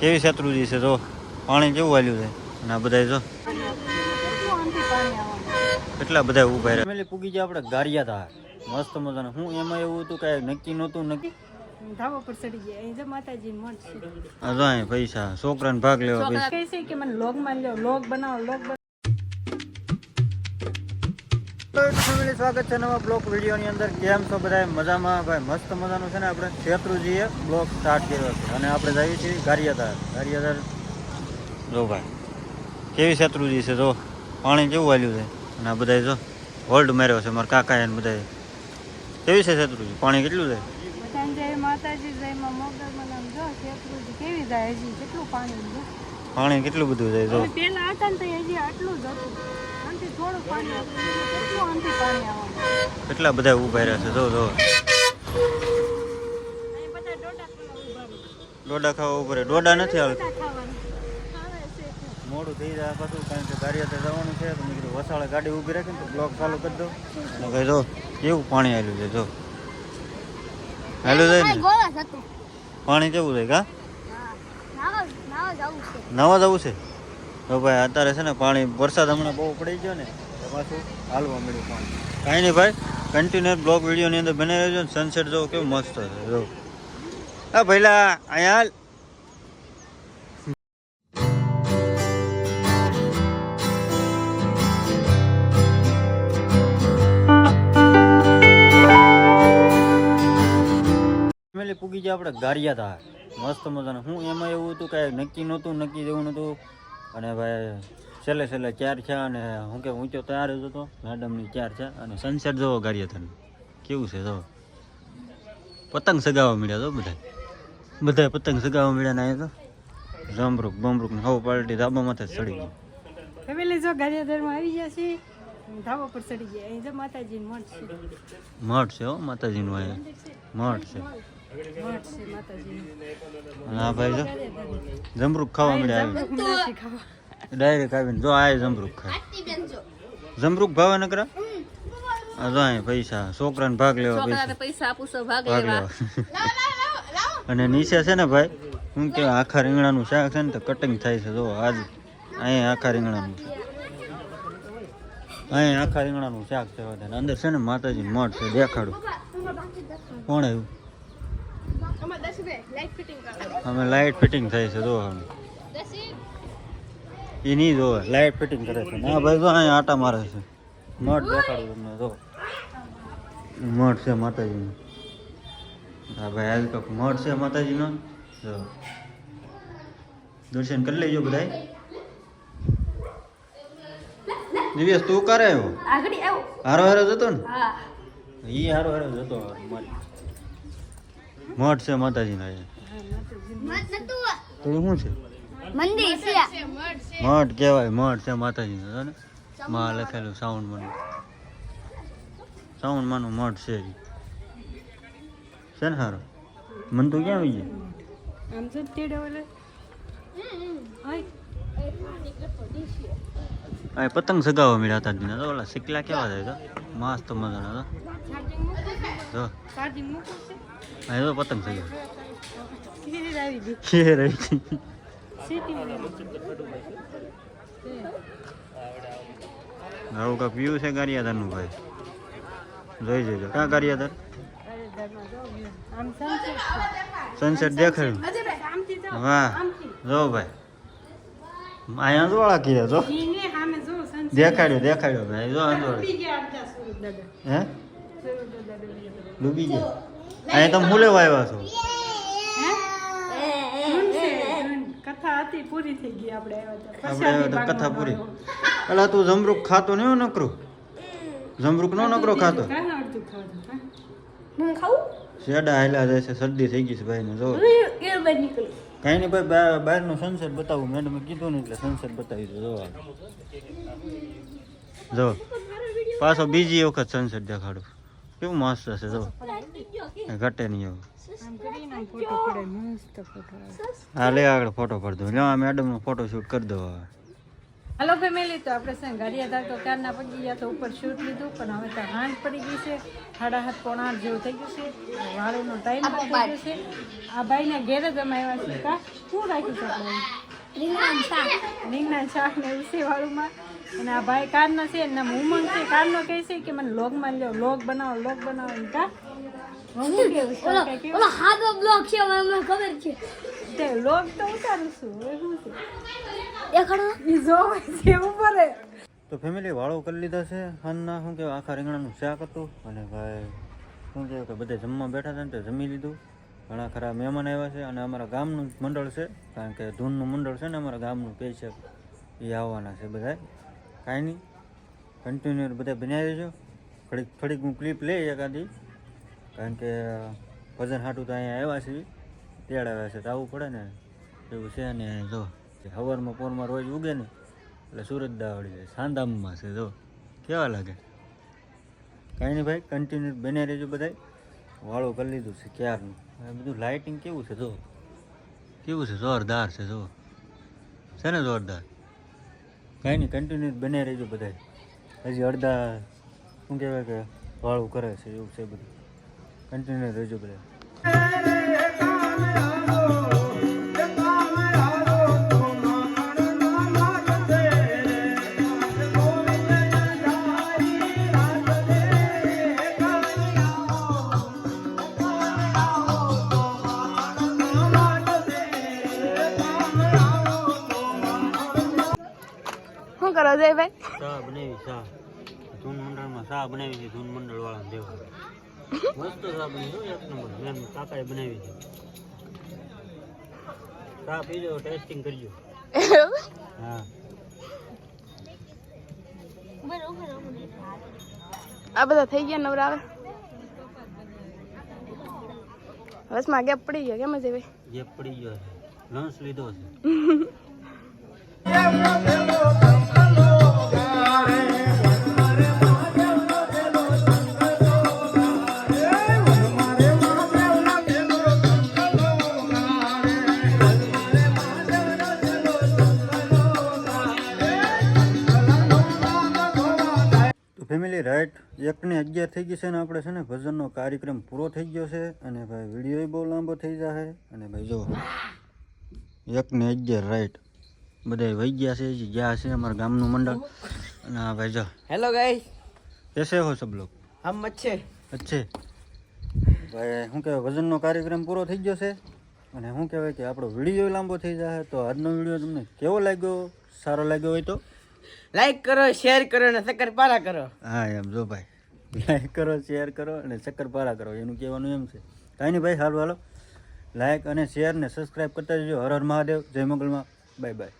કેવી શત્રુજી છે જો પાણી કેવું વાલ્યું છે? અને આ બધા જો કેટલા બધા ઊભા રહ્યા? પૂગી ગયા આપણે ગારિયા હતા મસ્ત મજાના. હું એમાં એવું હતું કે નક્કી નહોતું નક્કી? ધાબા પર ચડી ગયા. અહીં જો માતાજી મઠ છે. આ જો અહીં પૈસા. છોકરાને ભાગ લેવા પૈસા. કહે છે કે મને લોગમાં લ્યો. લોગ બનાવો લોગ ફેમિલી સ્વાગત છે નવા બ્લોક વિડીયોની અંદર. કેમ છો બધા મજામાં? ભાઈ મસ્ત મજાનું છે ને? આપણે શેત્રુજીએ બ્લોક સ્ટાર્ટ કર્યો છે. અને આપણે જઈએ છીએ ગારિયાધાર. ગારિયાધાર જો ભાઈ કેવી શેત્રુજી છે? જો પાણી કેવું વાલ્યું છે? અને આ બધા જો હોલ્ડ માર્યો છે. મારા કાકા એને બધા કેવી છે શેત્રુજી? પાણી કેટલું છે? પાણી કેટલું બધું જાય? જો. પેલા હતા ને તો હજી આટલું જ હતું. કેટલું આનાથી પાણી આવવાનું કેટલા બધા ઊભા રહ્યા છે? જો જો. ડોડા ખાવા ઊભા રહે. ડોડા ખાવા ઉપર ડોડા નથી હાલતા ડોડા ખાવાનું. આવે છે મોડું થઈ જાય પાછું કારણ કે ગારિયાધાર જવાનું છે. તો મેં કીધું વસાળે ગાડી ઊભી રાખીને તો બ્લોક ચાલુ કરી દો ભાઈ જો કેવું પાણી આવેલું છે જો. છે ને? પાણી કેવું છે કા? નવા જવું છે? તો ભાઈ, અત્યારે છે ને પાણી, વરસાદ હમણાં બહુ પડી ગયો ને હાલવા મળ્યું પાણી. કાંઈ નહીં ભાઈ કન્ટિન્યુ બ્લોક વિડીયોની અંદર બને રહેજો ને સનસેટ જો કેવું મસ્ત છે, જો. હા ભાઈલા અહીંયા હાલ. ફેમિલી પૂગી જાય આપણે ગારિયા હતા મસ્ત મજાને. હું એમાં એવું હતું કે નક્કી નહોતું, નક્કી જેવું નહોતું. અને ભાઈ છેલ્લે છેલ્લે ચાર છે અને હું કે ઊંચો તૈયાર જ હતો. મેડમની ચાર છે અને સનસેટ જોવો ગાડીએ તને કેવું છે જો પતંગ સગાવવા મળ્યા તો બધા બધા પતંગ સગાવવા મળ્યા ને અહીંયા તો? જમરૂક બમરૂક ને હવ પાલટી ધાબા માથે ચડી ગયું ફેમિલી જો ગારિયાધારમાં આવી ગયા છે ધાબા પર ચડી ગયા. અહીં જો માતાજી મઠ છે. મઠ છે હો માતાજીનું અહીંયા. મઠ છે. આ ભાઈ જો. જમરૂખ ખાવા મળ્યા આવી ડાયરેક્ટ આવીને જો આ જમરૂખ ખાય જમરૂખ ભાવે નકરા જો અહીં પૈસા. છોકરાને ભાગ લેવા પૈસા ભાગ લેવા. અને નીચે છે ને ભાઈ શું કે આખા રીંગણાનું શાક છે ને તો કટિંગ થાય છે. જો આજ અહીં આખા રીંગણાનું છે અહીં આખા રીંગણાનું શાક છે અંદર છે ને માતાજી મઠ છે દેખાડું. કોણ આવ્યું? અમે લાઇટ ફિટિંગ થાય છે જો એ નહીં જોવે લાઇટ ફિટિંગ કરે છે. ના ભાઈ જો અહીં આટા મારે છે. મઠ દેખાડું તમને જો. મઠ છે માતાજીનું. હા ભાઈ આજ કંઈક મઠ છે માતાજીનો. જો. દર્શન કરી લેજો બધા દિવ્યેશ તું કરે આવ્યો? હારો હારો જતો ને? હા. ઈ હારો હારો જતો મઠ છે માતાજીના તો શું છે? મંદિર છે. મઠ કહેવાય મઠ છે માતાજીનો ને? માં લખેલું શ્રાવણ મન સાઉન્ડ માનું મઠ છે. છે ને સારો મન તો ક્યાં આવી ગયું આમ તો તેડે આ પતંગ સગાવવા મળ્યા હતા દીના તો ઓલા સિકલા કેવા થાય તો? મસ્ત મજાના તો જો. તો પતંગ સગાવ ખીર આવી આવું કાંક વ્યૂ છે ગારિયાધારનું ભાઈ જોઈ જજો ક્યાં ગારિયાધાર સનસેટ દેખાયું વાહ જો ભાઈ અહીંયા જો સામે જો દેખાડ્યો દેખાડ્યો ભાઈ જો ગયા હે ડૂબી ગયા અહીંયા તમે હું લેવા આવ્યા છો. કથા હતી પૂરી થઈ ગઈ આપણે આવ્યા હતા. આપણે આવ્યા તો કથા પૂરી. જમરૂક ખાતો ને નકરું? જમરૂક નો નકરો ખાતો? કાંઈ શેડા હાલ્યા જાય છે શરદી થઈ ગઈ છે ભાઈને જો. નીકળી. નહીં ભાઈ બહાર બહારનું સનસેટ બતાવું. મેડમે કીધું ને એટલે સનસેટ બતાવી દો જો. જો. પાછો બીજી વખત સનસેટ દેખાડું. કેવું મસ્ત છે જો. કાંઈ ઘટે નહીં હા લે આગળ ફોટો પાડ દો. લે આ મેડમનો ફોટો શૂટ કરી દો હવે. હલો ફેમિલી તો આપણે છે હતા તો ક્યારના પગી ગયા તો ઉપર શૂટ લીધું પણ હવે તો હાંજ પડી ગઈ છે. સાડા હાથ પોણા હાથ જેવું થઈ ગયું છે. વાળોનો ટાઈમ થઈ ગયો છે. આ ભાઈને ઘેર જ અમે આવ્યા છે. કા? શું રાખ્યું છે આપણે રીંગણાનું શાક. રીંગણા શાક ને ઉસી વાળુમાં. અને આ ભાઈ કારનો છે એમના ઉમંગ છે. કારનો કહે છે કે મને લોગમાં લ્યો લોગ બનાવો લોગ બનાવો. એમ કા? ઓલો હાદો બ્લોક છે મને ખબર છે તે લોક તો ઉતારું છું હવે શું છે ઈ જો છે ઉપર તો ફેમિલી વાળો કરી લીધા છે હાલના શું કહેવાય, આખા રીંગણાનું શાક હતું. અને ભાઈ, શું કહેવાય કે બધે જમવા બેઠા હતા ને તે જમી લીધું. ઘણા ખરા મહેમાન આવ્યા છે અને અમારા ગામનું મંડળ છે, કારણ કે ધૂનનું મંડળ છે ને અમારા ગામનું સ્પેશિયલ એ આવવાના છે બધા કાંઈ નહીં. કન્ટિન્યુ બધા બનાવી દેજો. થોડીક થોડીક હું ક્લિપ લઈ એકાદી કારણ કે, ભજન હાટું તો અહીંયા આવ્યા છીએ. તેડાવ્યા છે, તો આવવું પડે ને. એવું છે ને, જો હવારમાં પોરમાં રોજ ઉગે ને, એટલે સુરત દાવડી જાય. સાંધામમાં છે, જો. કેવા લાગે? કાંઈ નહીં ભાઈ કન્ટિન્યુ બને રહેજો બધાય. વાળું કરી લીધું છે, ક્યારનું? આ બધું લાઇટિંગ કેવું છે, જો? કેવું છે, જોરદાર છે, જો. છે ને જોરદાર? કાંઈ નહીં કન્ટિન્યુ બને રહેજો બધાય. હજી અડધા, શું કહેવાય કે, વાળું કરે છે, એવું છે બધું. કન્ટિન્યુ રહેજો બધા શું કરો ભાઈ શા બનાવી શા ધૂન મંડળમાં શા બનાવી છે ધૂન મંડળ વાળા દેવા. મસ્ત હો એક નંબર. મેં કાકાએ બનાવી છે શા પીજો ટેસ્ટિંગ કરજો. હા. આ બધા થઈ ગયા નવરા આવે બસમાં ગેપ પડી ગયો કેમ છે એવી જે પડી ગયો છે. લંચ લીધો છે. એકને અગિયાર થઈ ગયું છે ને આપણે છે ને ભજનનો કાર્યક્રમ પૂરો થઈ ગયો છે. અને ભાઈ વીડિયો બહુ લાંબો થઈ જશે અને ભાઈ જો એકને અગિયાર રાઈટ બધા વહી ગયા છે જે ગયા છે અમારા ગામનું મંડળ. અને હા ભાઈ જો હેલો ગાઈ કેસે હો સબ લોગ? હમ અચ્છે. અચ્છે. ભાઈ શું કહેવાય ભજનનો કાર્યક્રમ પૂરો થઈ ગયો છે. અને શું કહેવાય કે આપણો વીડિયો લાંબો થઈ જશે તો આજનો વીડિયો તમને કેવો લાગ્યો? સારો લાગ્યો હોય તો? લાઈક કરો શેર કરો અને શક્કરપારા કરો. હા, એમ જો ભાઈ. લાઈક કરો શેર કરો અને શક્કરપારા કરો. એનું કહેવાનું એમ છે. કાંઈ નહીં ભાઈ, હાલ વાલો લાઈક અને શેર ને સબસ્ક્રાઈબ કરતા જજો. હર હર મહાદેવ. જય મંગલમાં. Bye bye